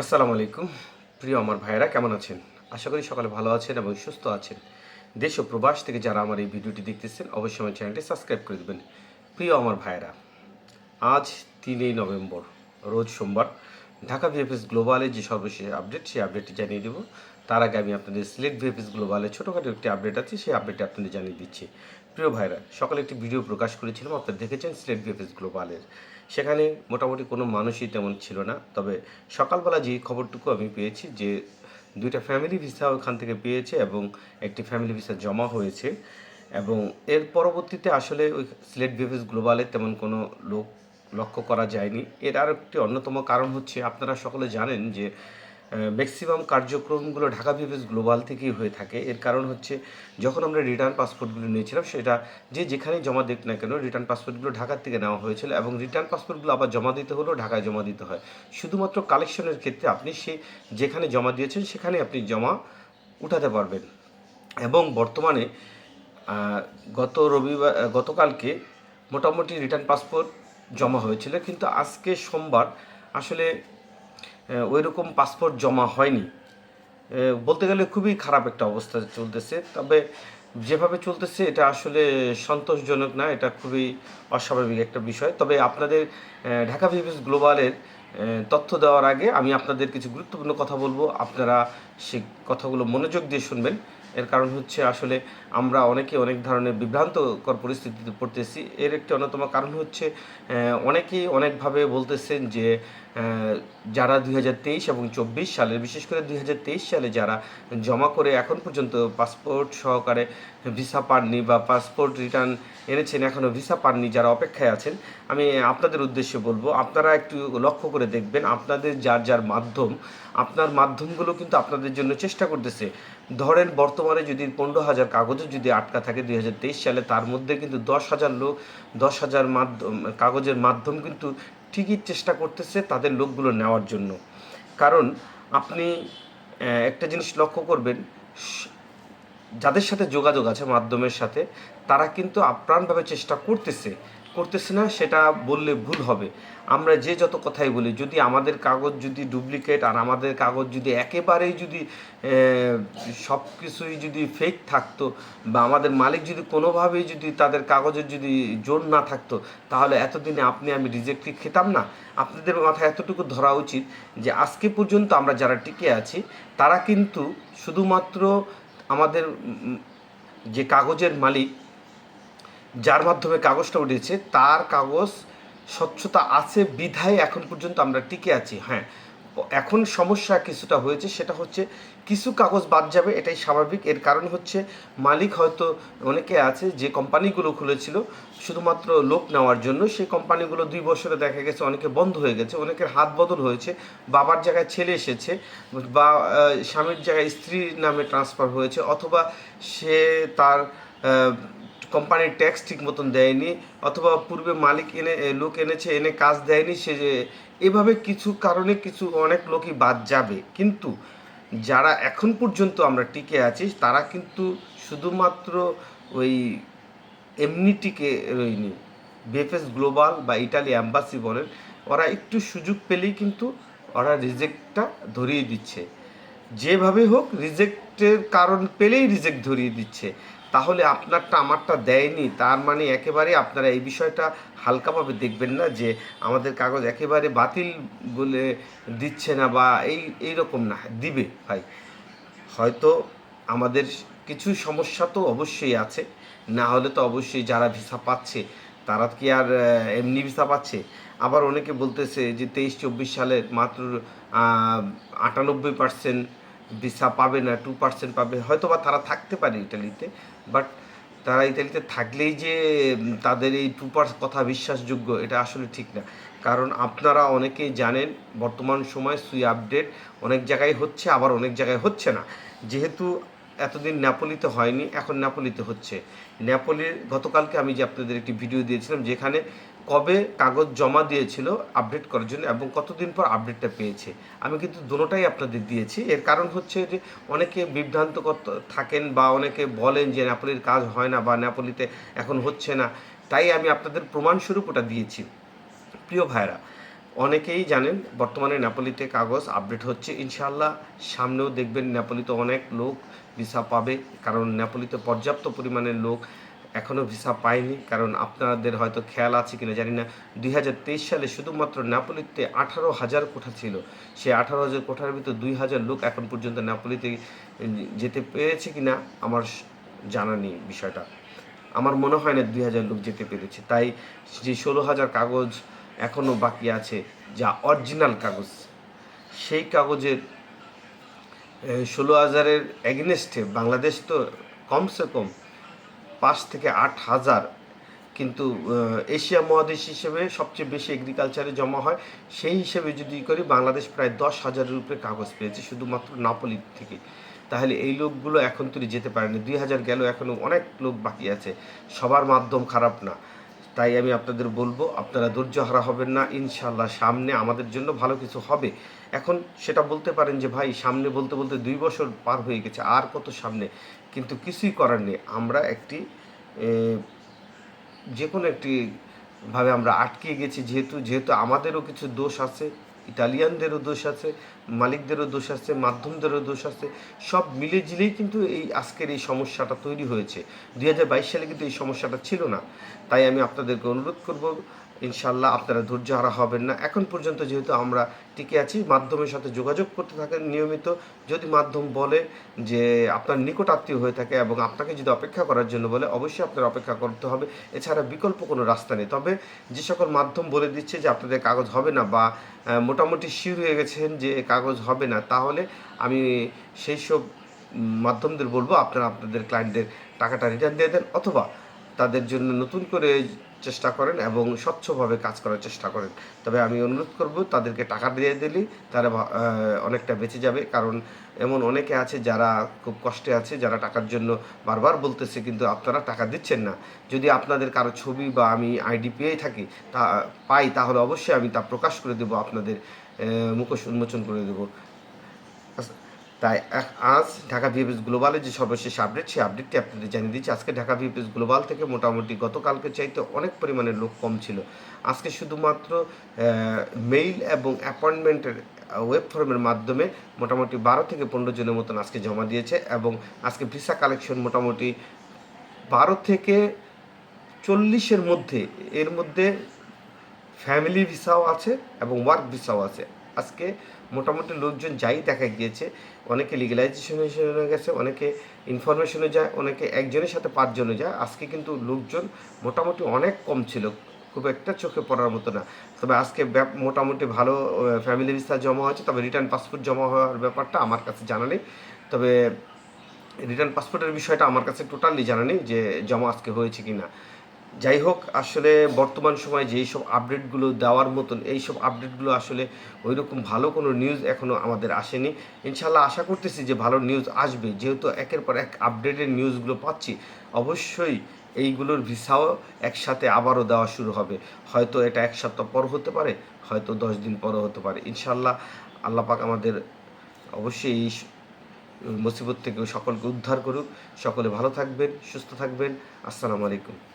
আসসালামু আলাইকুম। প্রিয় আমার ভাইয়েরা, কেমন আছেন? আশা করি সকালে ভালো আছেন এবং সুস্থ আছেন। দেশ ও প্রবাস থেকে যারা আমার এই ভিডিওটি দেখতেছেন, অবশ্যই আমার চ্যানেলটি সাবস্ক্রাইব করে দেবেন। প্রিয় আমার ভাইয়েরা, আজ তিনই নভেম্বর, রোজ সোমবার, ঢাকা ভিএফএস গ্লোবালের যে সর্বশেষ আপডেট সেই আপডেটটি জানিয়ে দেবো। তার আগে আমি আপনাদের সিলেক্ট ভিএফএস গ্লোবালের ছোটোখাটো একটি আপডেট আছে, সেই আপডেটটি আপনাদের জানিয়ে দিচ্ছি। প্রিয় ভাইরা সকালে একটি ভিডিও প্রকাশ করেছিলাম, আপনারা দেখেছেন সিলেক্ট ভিএফএস গ্লোবালের সেখানে মোটামুটি কোনো মানুষই তেমন ছিল না। তবে সকালবেলা যে খবরটুকু আমি পেয়েছি যে, দুইটা ফ্যামিলি ভিসা ওখান থেকে পেয়েছে এবং একটি ফ্যামিলি ভিসা জমা হয়েছে এবং এর পরবর্তীতে আসলে ওই সিলেট ভিএফএস গ্লোবালে তেমন কোনো লোক লক্ষ্য করা যায়নি। এর আর একটি অন্যতম কারণ হচ্ছে, আপনারা সকলে জানেন যে ম্যাক্সিমাম কার্যক্রমগুলো ঢাকা ভিএফএস গ্লোবাল থেকেই হয়ে থাকে। এর কারণ হচ্ছে, যখন আমরা রিটার্ন পাসপোর্টগুলো নিয়েছিলাম, সেটা যে যেখানেই জমা দিক না কেন রিটার্ন পাসপোর্টগুলো ঢাকার থেকে নেওয়া হয়েছিল এবং রিটার্ন পাসপোর্টগুলো আবার জমা দিতে হলেও ঢাকায় জমা দিতে হয়। শুধুমাত্র কালেকশনের ক্ষেত্রে আপনি সে যেখানে জমা দিয়েছেন, সেখানে আপনি জমা উঠাতে পারবেন। এবং বর্তমানে গত রবিবার গতকালকে মোটামুটি রিটার্ন পাসপোর্ট জমা হয়েছিল। কিন্তু আজকে সোমবার, আসলে ওই রকম পাসপোর্ট জমা হয়নি। বলতে গেলে খুবই খারাপ একটা অবস্থা চলতেছে। তবে যেভাবে চলতেছে, এটা আসলে সন্তোষজনক না, এটা খুবই অস্বাভাবিক একটা বিষয়। তবে আপনাদের ঢাকা ভিভিস গ্লোবালের তথ্য দেওয়ার আগে আমি আপনাদের কিছু গুরুত্বপূর্ণ কথা বলব। আপনারা সেই কথাগুলো মনোযোগ দিয়ে শুনবেন। এর কারণ হচ্ছে আসলে আমরা অনেকে অনেক ধরনের বিভ্রান্তকর পরিস্থিতিতে পড়তেছি। এর একটি অন্যতম কারণ হচ্ছে অনেকেই অনেকভাবে বলতেছেন যে যারা দুই হাজার তেইশ এবং চব্বিশ সালের, বিশেষ করে দুই হাজার তেইশ সালে যারা জমা করে এখন পর্যন্ত পাসপোর্ট সহকারে ভিসা পাননি বা পাসপোর্ট রিটার্ন এনেছেন এখনও ভিসা পাননি, যারা অপেক্ষায় আছেন, আমি আপনাদের উদ্দেশ্যে বলব, আপনারা একটু লক্ষ্য করে দেখবেন, আপনাদের যার যার মাধ্যম, আপনার মাধ্যমগুলো কিন্তু আপনাদের জন্য চেষ্টা করতেছে। ধরেন বর্তমানে যদি পনেরো হাজার কাগজে যদি আটকা থাকে দুই সালে, তার মধ্যে কিন্তু দশ হাজার লোক, দশ হাজার মাধ্যম, কাগজের মাধ্যম কিন্তু ঠিকই চেষ্টা করতেছে তাদের লোকগুলো নেওয়ার জন্য। কারণ আপনি একটা জিনিস লক্ষ্য করবেন যাদের সাথে যোগাযোগ আছে মাধ্যমের সাথে, তারা কিন্তু আপ্রাণভাবে চেষ্টা করতেছে করতেছে না, সেটা বললে ভুল হবে। আমরা যে যত কথাই বলি, যদি আমাদের কাগজ যদি ডুপ্লিকেট আর আমাদের কাগজ যদি একেবারেই যদি সব কিছুই যদি ফেক থাকতো বা আমাদের মালিক যদি কোনোভাবেই যদি তাদের কাগজের যদি জোর না থাকতো, তাহলে এতদিনে আপনি আমি রিজেক্ট খেতাম না। আপনাদের মাথায় এতটুকু ধরা উচিত যে আজকে পর্যন্ত আমরা যারা টিকে আছি, তারা কিন্তু শুধুমাত্র আমাদের যে কাগজের মালিক যার মাধ্যমে কাগজটা উঠেছে, তার কাগজ স্বচ্ছতা আছে, বিধায় এখন পর্যন্ত আমরা টিকে আছি। হ্যাঁ এখন সমস্যা কিছুটা হয়েছে, সেটা হচ্ছে কিছু কাগজ বাদ যাবে, এটাই স্বাভাবিক। এর কারণ হচ্ছে মালিক হয়তো অনেকে আছে যে কোম্পানিগুলো খুলেছিল, শুধুমাত্র লোক নেওয়ার জন্য। সেই কোম্পানিগুলো দুই বছরে দেখা গেছে অনেকে বন্ধ হয়ে গেছে, অনেকের হাত বদল হয়েছে, বাবার জায়গায় ছেলে এসেছে, বা স্বামীর জায়গায় স্ত্রীর নামে ট্রান্সফার হয়েছে, অথবা সে তার কোম্পানির ট্যাক্স ঠিক মতন দেয়নি, অথবা পূর্বে মালিক এনে লোক এনেছে, এনে কাজ দেয়নি, সে যে, এভাবে কিছু কারণে কিছু অনেক লোকই বাদ যাবে। কিন্তু যারা এখন পর্যন্ত আমরা টিকে আছি, তারা কিন্তু শুধুমাত্র ওই এমনি টিকে রইনি। বিএফএস গ্লোবাল বা ইটালি অ্যাম্বাসি বলেন, ওরা একটু সুযোগ পেলেই কিন্তু ওরা রিজেক্টটা ধরিয়ে দিচ্ছে। যেভাবে হোক রিজেক্টের কারণ পেলেই রিজেক্ট ধরিয়ে দিচ্ছে। তাহলে আপনারটা, আমারটা দেয়নি। তার মানে একেবারে আপনারা এই বিষয়টা হালকাভাবে দেখবেন না যে আমাদের কাগজ একেবারে বাতিল বলে দিচ্ছে না বা এই এইরকম না, দিবে ভাই। হয়তো আমাদের কিছু সমস্যা তো অবশ্যই আছে। না হলে তো অবশ্যই যারা ভিসা পাচ্ছে, তারা কি আর এমনি ভিসা পাচ্ছে? আবার অনেকে বলতেছে যে তেইশ চব্বিশ সালের মাত্র আটানব্বই পার্সেন্ট ভিসা পাবে না টু পার্সেন্ট পাবে। হয়তো বা তারা থাকতে পারে ইটালিতে বাট তারা ইতালিতে থাকলেই যে তাদের এই টু পার্স কথা বিশ্বাসযোগ্য, এটা আসলে ঠিক না। কারণ আপনারা অনেকেই জানেন, বর্তমান সময় সুই আপডেট অনেক জায়গায় হচ্ছে, আবার অনেক জায়গায় হচ্ছে না। যেহেতু এতদিন ন্যাপোলিতে হয়নি, এখন ন্যাপোলিতে হচ্ছে। ন্যাপোলির গতকালকে আমি যে আপনাদের একটি ভিডিও দিয়েছিলাম, যেখানে কবে কাগজ জমা দিয়েছিল আপডেট করার জন্য এবং কতদিন পর আপডেটটা পেয়েছে, আমি কিন্তু দুটোটাই আপনাদের দিয়েছি। এর কারণ হচ্ছে যে অনেকে বিভ্রান্ত থাকেন বা অনেকে বলেন যে ন্যাপোলির কাজ হয় না বা ন্যাপোলিতে এখন হচ্ছে না। তাই আমি আপনাদের প্রমাণস্বরূপ ওটা দিয়েছি। প্রিয় ভাইরা অনেকেই জানেন বর্তমানে নেপালিতে কাগজ আপডেট হচ্ছে। ইনশাআল্লাহ সামনেও দেখবেন নেপালিতে অনেক লোক ভিসা পাবে, কারণ নেপালিতে পর্যাপ্ত পরিমাণের লোক এখনও ভিসা পায়নি। কারণ আপনাদের হয়তো খেয়াল আছে কিনা জানি না। দুই হাজার তেইশ সালে শুধুমাত্র নেপালিতে আঠারো হাজার কোঠা ছিল। সেই আঠারো হাজার কোঠার ভিতর দুই হাজার লোক এখন পর্যন্ত নেপালিতে যেতে পেরেছে কিনা আমার জানা নেই বিষয়টা। আমার মনে হয় না দুই হাজার লোক যেতে পেরেছে। তাই যে ষোলো হাজার কাগজ এখনও বাকি আছে যা অরিজিনাল কাগজ। সেই কাগজের ষোলো হাজারের এগেনস্টে বাংলাদেশ তো কমসে কম পাঁচ থেকে আট হাজার। কিন্তু এশিয়া মহাদেশ হিসেবে সবচেয়ে বেশি এগ্রিকালচারে জমা হয়। সেই হিসেবে যদি করি, বাংলাদেশ প্রায় দশ হাজারের উপরে কাগজ পেয়েছে, শুধুমাত্র নাপলি থেকে। তাহলে এই লোকগুলো এখন তুই যেতে পারেনি। দুই হাজার গেল এখনও অনেক লোক বাকি আছে। সবার মাধ্যম খারাপ না। তাই আমি আপনাদের বলব, আপনারা ধৈর্য হারা হবেন না ইনশাল্লাহ সামনে আমাদের জন্য ভালো কিছু হবে। এখন সেটা বলতে পারেন যে, ভাই, সামনে বলতে বলতে দুই বছর পার হয়ে গেছে, আর কত সামনে? কিন্তু কিছুই করার নেই। আমরা একটি যে কোনো একটি ভাবে আমরা আটকে গেছি, যেহেতু যেহেতু আমাদেরও কিছু দোষ আছে ইটালিয়ানদেরও দোষ আছে, মালিকদেরও দোষ আছে, মাধ্যমদেরও দোষ আছে, সব মিলে জিলেই কিন্তু এই আজকের এই সমস্যাটা তৈরি হয়েছে। দুই হাজার বাইশ সালে কিন্তু এই সমস্যাটা ছিল না। তাই আমি আপনাদেরকে অনুরোধ করব ইনশাল্লাহ আপনারা ধৈর্য হারা হবেন না। এখন পর্যন্ত যেহেতু আমরা টিকে আছি, মাধ্যমের সাথে যোগাযোগ করতে থাকেন নিয়মিত। যদি মাধ্যম বলে যে আপনার নিকট আত্মীয় হয়ে থাকে এবং আপনাকে যদি অপেক্ষা করার জন্য বলে, অবশ্যই আপনার অপেক্ষা করতে হবে। এছাড়া বিকল্প কোনো রাস্তা নেই। তবে যে সকল মাধ্যম বলে দিচ্ছে যে আপনাদের কাগজ হবে না বা মোটামুটি শিওর হয়ে গেছেন যে কাগজ হবে না, তাহলে আমি সেই সব মাধ্যমদের বলব, আপনারা আপনাদের ক্লায়েন্টদের টাকাটা রিটার্ন দিয়ে দেন অথবা তাদের জন্য নতুন করে চেষ্টা করেন এবং স্বচ্ছভাবে কাজ করার চেষ্টা করেন। তবে আমি অনুরোধ করব, তাদেরকে টাকা দিয়ে দিলেই তারা অনেকটা বেঁচে যাবে। কারণ এমন অনেকে আছে যারা খুব কষ্টে আছে, যারা টাকার জন্য বারবার বলতেছে, কিন্তু আপনারা টাকা দিচ্ছেন না। যদি আপনাদের কারও ছবি বা আমি আইডি পেয়ে থাকি, তা পাই, তাহলে অবশ্যই আমি তা প্রকাশ করে দেবো, আপনাদের মুখোশ উন্মোচন করে দেবো। তাই আজ ঢাকা ভিএফএস গ্লোবালের যে সর্বশেষ আপডেট সেই আপডেটটি আপনাদের জানিয়ে দিচ্ছি। আজকে ঢাকা ভিএফএস গ্লোবাল থেকে মোটামুটি গতকালকে চাইতে অনেক পরিমাণে লোক কম ছিল। আজকে শুধুমাত্র মেইল এবং অ্যাপয়েন্টমেন্টের ওয়েব ফর্মের মাধ্যমে মোটামুটি বারো থেকে পনেরো জনের মতন আজকে জমা দিয়েছে এবং আজকে ভিসা কালেকশন মোটামুটি বারো থেকে চল্লিশের মধ্যে, এর মধ্যে ফ্যামিলি ভিসাও আছে এবং ওয়ার্ক ভিসাও আছে। আজকে মোটামুটি লোকজন যাই দেখা গিয়েছে, অনেকে লিগালাইজেশনে গেছে, অনেকে ইনফরমেশনে যায়, অনেকে একজনের সাথে পাঁচজনে যায়। আজকে কিন্তু লোকজন মোটামুটি অনেক কম ছিল, খুব একটা চোখে পড়ার মতো না। তবে আজকে মোটামুটি ভালো ফ্যামিলি ভিসা জমা হয়েছে, তবে রিটার্ন পাসপোর্ট জমা হওয়ার ব্যাপারটা আমার কাছে জানা নেই। তবে রিটার্ন পাসপোর্টের বিষয়টা আমার কাছে টোটালি জানা নেই যে জমা আজকে হয়েছে কি না যাই হোক, আসলে বর্তমান সময়ে যেই সব আপডেটগুলো দেওয়ার মতন, এই সব আপডেটগুলো আসলে ওই রকম ভালো কোনো নিউজ এখনও আমাদের আসেনি। ইনশাল্লাহ আশা করতেছি যে ভালো নিউজ আসবে। যেহেতু একের পর এক আপডেটের নিউজগুলো পাচ্ছি, অবশ্যই এইগুলোর ভিসাও একসাথে আবারও দেওয়া শুরু হবে। হয়তো এটা এক সপ্তাহ পর হতে পারে, হয়তো দশ দিন পরও হতে পারে। ইনশাল্লাহ আল্লাহ পাক আমাদের অবশ্যই এই মুসিবত থেকে সকলকে উদ্ধার করুক। সকলে ভালো থাকবেন, সুস্থ থাকবেন। আসসালামু আলাইকুম।